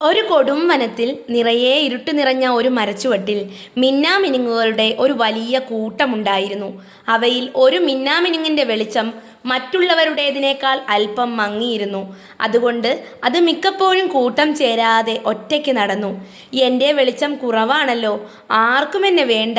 ഒരു കൊടും വനത്തിൽ നിറയെ ഇരുട്ട് നിറഞ്ഞ ഒരു മരച്ചുവട്ടിൽ മിന്നാമിനുങ്ങുകളുടെ ഒരു വലിയ കൂട്ടമുണ്ടായിരുന്നു. അവയിൽ ഒരു മിന്നാമിനുങ്ങിന്റെ വെളിച്ചം മറ്റുള്ളവരുടേതിനേക്കാൾ അല്പം മങ്ങിയിരുന്നു. അതുകൊണ്ട് അത് മിക്കപ്പോഴും കൂട്ടം ചേരാതെ ഒറ്റയ്ക്ക് നടന്നു. എന്റെ വെളിച്ചം കുറവാണല്ലോ. ആർക്കും എന്നെ വേണ്ട.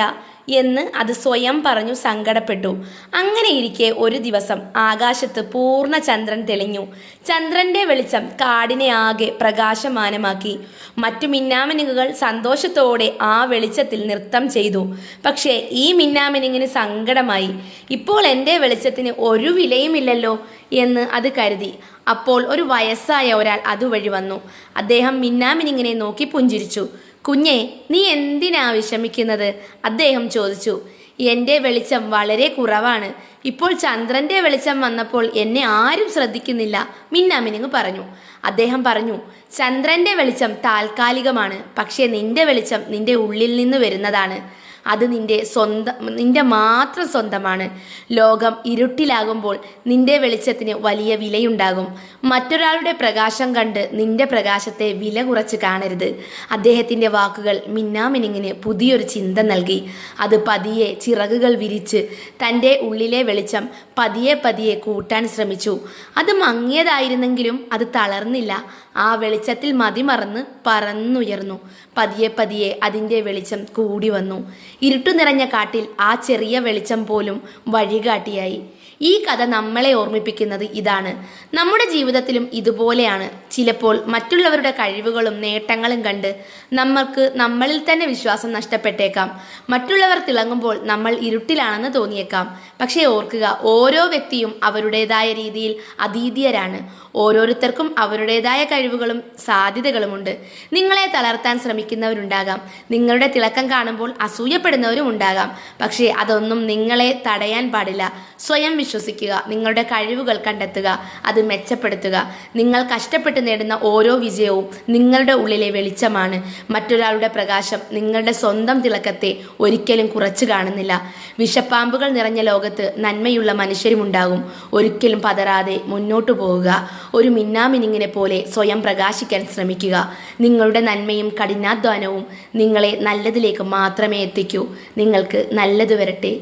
എന്ന് അത് സ്വയം പറഞ്ഞു സങ്കടപ്പെട്ടു. അങ്ങനെയിരിക്കെ ഒരു ദിവസം ആകാശത്ത് പൂർണ ചന്ദ്രൻ തെളിഞ്ഞു. ചന്ദ്രന്റെ വെളിച്ചം കാടിനെ ആകെ പ്രകാശമാനമാക്കി. മറ്റു മിന്നാമിനുങ്ങുകൾ സന്തോഷത്തോടെ ആ വെളിച്ചത്തിൽ നൃത്തം ചെയ്തു. പക്ഷേ ഈ മിന്നാമിനുങ്ങിന് സങ്കടമായി. ഇപ്പോൾ എന്റെ വെളിച്ചത്തിന് ഒരു വിലയുമില്ലല്ലോ എന്ന് അത് കരുതി. അപ്പോൾ ഒരു വയസ്സായ ഒരാൾ അതുവഴി വന്നു. അദ്ദേഹം മിന്നാമിനിങ്ങനെ നോക്കി പുഞ്ചിരിച്ചു. കുഞ്ഞെ നീ എന്തിനാ വിഷമിക്കുന്നത്? അദ്ദേഹം ചോദിച്ചു. എന്റെ വെളിച്ചം വളരെ കുറവാണ്. ഇപ്പോൾ ചന്ദ്രന്റെ വെളിച്ചം വന്നപ്പോൾ എന്നെ ആരും ശ്രദ്ധിക്കുന്നില്ല മിന്നാമിനിങ് പറഞ്ഞു. അദ്ദേഹം പറഞ്ഞു ചന്ദ്രന്റെ വെളിച്ചം താൽക്കാലികമാണ്. പക്ഷേ നിന്റെ വെളിച്ചം നിന്റെ ഉള്ളിൽ നിന്ന് വരുന്നതാണ്. അത് നിന്റെ സ്വന്തം നിന്റെ മാത്രം സ്വന്തമാണ്. ലോകം ഇരുട്ടിലാകുമ്പോൾ നിന്റെ വെളിച്ചത്തിന് വലിയ വിലയുണ്ടാകും. മറ്റൊരാളുടെ പ്രകാശം കണ്ട് നിന്റെ പ്രകാശത്തെ വില കുറച്ച് കാണരുത്. അദ്ദേഹത്തിന്റെ വാക്കുകൾ മിന്നാമിനിങ്ങിന് പുതിയൊരു ചിന്ത നൽകി. അത് പതിയെ ചിറകുകൾ വിരിച്ച് തന്റെ ഉള്ളിലെ വെളിച്ചം പതിയെ പതിയെ കൂട്ടാൻ ശ്രമിച്ചു. അത് മങ്ങിയതായിരുന്നെങ്കിലും അത് തളർന്നില്ല. ആ വെളിച്ചത്തിൽ മതിമറന്ന് പറന്നുയർന്നു. പതിയെ പതിയെ അതിന്റെ വെളിച്ചം കൂടി വന്നു. ഇരുട്ടു നിറഞ്ഞ കാട്ടിൽ ആ ചെറിയ വെളിച്ചം പോലും വഴികാട്ടിയായി. ഈ കഥ നമ്മളെ ഓർമ്മിപ്പിക്കുന്നത് ഇതാണ്. നമ്മുടെ ജീവിതത്തിലും ഇതുപോലെയാണ്. ചിലപ്പോൾ മറ്റുള്ളവരുടെ കഴിവുകളും നേട്ടങ്ങളും കണ്ട് നമ്മൾക്ക് നമ്മളിൽ തന്നെ വിശ്വാസം നഷ്ടപ്പെട്ടേക്കാം. മറ്റുള്ളവർ തിളങ്ങുമ്പോൾ നമ്മൾ ഇരുട്ടിലാണെന്ന് തോന്നിയേക്കാം. പക്ഷേ ഓർക്കുക ഓരോ വ്യക്തിയും അവരുടേതായ രീതിയിൽ അതീതിയരാണ്. ഓരോരുത്തർക്കും അവരുടേതായ കഴിവുകളും സാധ്യതകളുമുണ്ട്. നിങ്ങളെ തളർത്താൻ ശ്രമിക്കുന്നവരുണ്ടാകാം. നിങ്ങളുടെ തിളക്കം കാണുമ്പോൾ അസൂയപ്പെടുന്നവരും ഉണ്ടാകാം. പക്ഷേ അതൊന്നും നിങ്ങളെ തടയാൻ പാടില്ല. സ്വയം വിശ്വസിക്കുക നിങ്ങളുടെ കഴിവുകൾ കണ്ടെത്തുക അത് മെച്ചപ്പെടുത്തുക. നിങ്ങൾ കഷ്ടപ്പെട്ട് നേടുന്ന ഓരോ വിജയവും നിങ്ങളുടെ ഉള്ളിലെ വെളിച്ചമാണ്. മറ്റൊരാളുടെ പ്രകാശം നിങ്ങളുടെ സ്വന്തം തിളക്കത്തെ ഒരിക്കലും കുറച്ചു കാണുന്നില്ല. വിഷപ്പാമ്പുകൾ നിറഞ്ഞ ലോകത്ത് നന്മയുള്ള മനുഷ്യരുമുണ്ടാകും. ഒരിക്കലും പതരാതെ മുന്നോട്ടു പോവുക ഒരു മിന്നാമിനിങ്ങിനെ പോലെ സ്വയം പ്രകാശിക്കാൻ ശ്രമിക്കുക. നിങ്ങളുടെ നന്മയും കഠിനാധ്വാനവും നിങ്ങളെ നല്ലതിലേക്ക് മാത്രമേ എത്തിക്കൂ. നിങ്ങൾക്ക് നല്ലത് വരട്ടെ.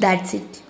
That's it